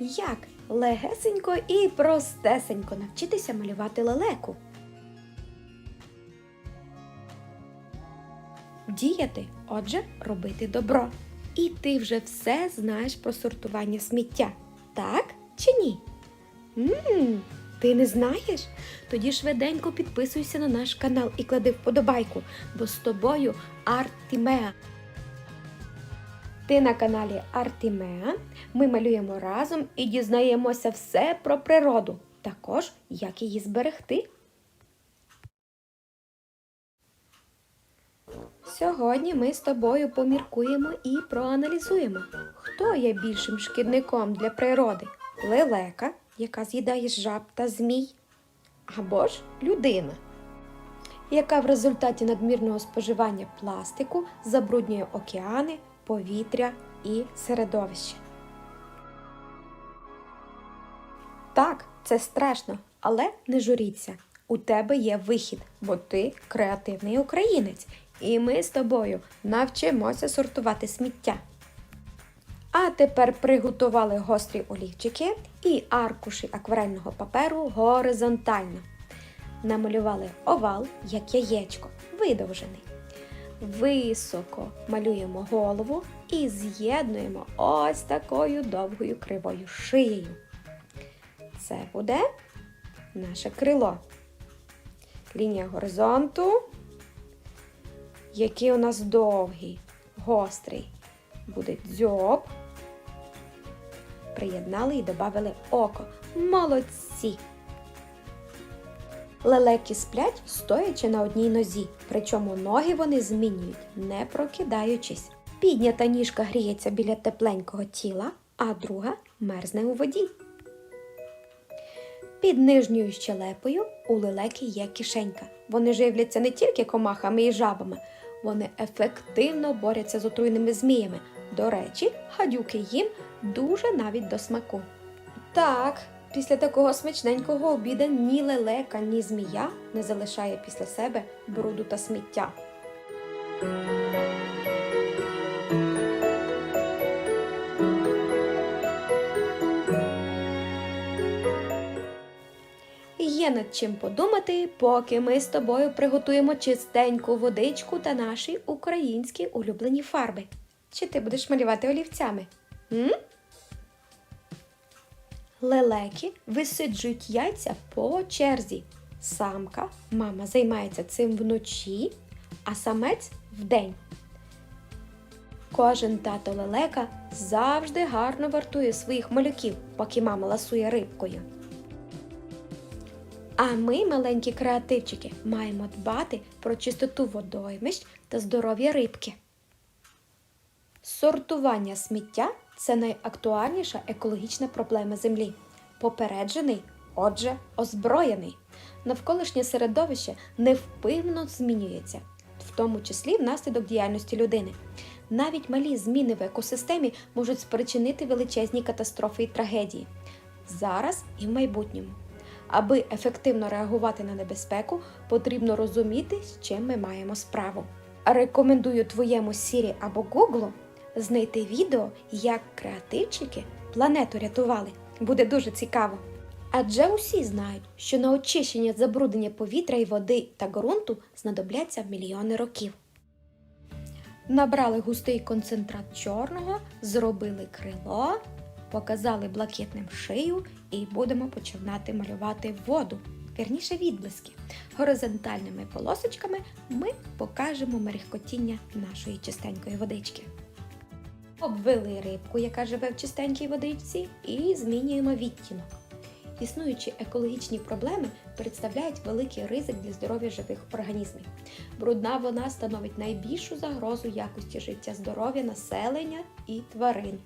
Як легесенько і простесенько навчитися малювати лелеку. Діяти, отже, робити добро. І ти вже все знаєш про сортування сміття. Так чи ні? Мм, ти не знаєш? Тоді швиденько підписуйся на наш канал і клади вподобайку, бо з тобою Артімеа. Ти на каналі Артімеа. Ми малюємо разом і дізнаємося все про природу, також як її зберегти. Сьогодні ми з тобою поміркуємо і проаналізуємо, хто є більшим шкідником для природи лелека, яка з'їдає жаб та змій, або ж людина, яка в результаті надмірного споживання пластику забруднює океани, повітря і середовище. Так, це страшно, але не журіться. У тебе є вихід, бо ти креативний українець, і ми з тобою навчимося сортувати сміття. А тепер приготували гострі олівчики і аркуші акварельного паперу горизонтально. Намалювали овал, як яєчко, видовжений. Високо малюємо голову і з'єднуємо ось такою довгою кривою шиєю. Це буде наше крило. Лінія горизонту, який у нас довгий, гострий, буде дзьоб. Приєднали і додали око. Молодці! Лелеки сплять, стоячи на одній нозі, причому ноги вони змінюють, не прокидаючись. Піднята ніжка гріється біля тепленького тіла, а друга мерзне у воді. Під нижньою щелепою у лелеки є кишенька. Вони живляться не тільки комахами і жабами, вони ефективно борються з отруйними зміями. До речі, гадюки їм дуже навіть до смаку. Так, після такого смачненького обіда ні лелека, ні змія не залишає після себе бруду та сміття. Є над чим подумати, поки ми з тобою приготуємо чистеньку водичку та наші українські улюблені фарби. Чи ти будеш малювати олівцями? М? Лелеки висиджують яйця по черзі. Самка, мама займається цим вночі, а самець вдень. Кожен тато лелека завжди гарно вартує своїх малюків, поки мама ласує рибкою. А ми, маленькі креативчики, маємо дбати про чистоту водоймищ та здоров'я рибки. Сортування сміття це найактуальніша екологічна проблема Землі. Попереджений, отже, озброєний. Навколишнє середовище невпинно змінюється, в тому числі внаслідок діяльності людини. Навіть малі зміни в екосистемі можуть спричинити величезні катастрофи і трагедії зараз і в майбутньому. Аби ефективно реагувати на небезпеку, потрібно розуміти, з чим ми маємо справу. Рекомендую твоєму Сірі або Гуглу знайти відео, як креативчики планету рятували. Буде дуже цікаво. Адже усі знають, що на очищення забруднення повітря і води та ґрунту знадобляться мільйони років. Набрали густий концентрат чорного, зробили крило, показали блакитним шию і будемо починати малювати воду, вірніше відблиски. Горизонтальними полосочками ми покажемо мерехкотіння нашої чистенької водички. Обвели рибку, яка живе в чистенькій водичці, і змінюємо відтінок. Існуючі екологічні проблеми представляють великий ризик для здоров'я живих організмів. Брудна вона становить найбільшу загрозу якості життя здоров'я населення і тварин.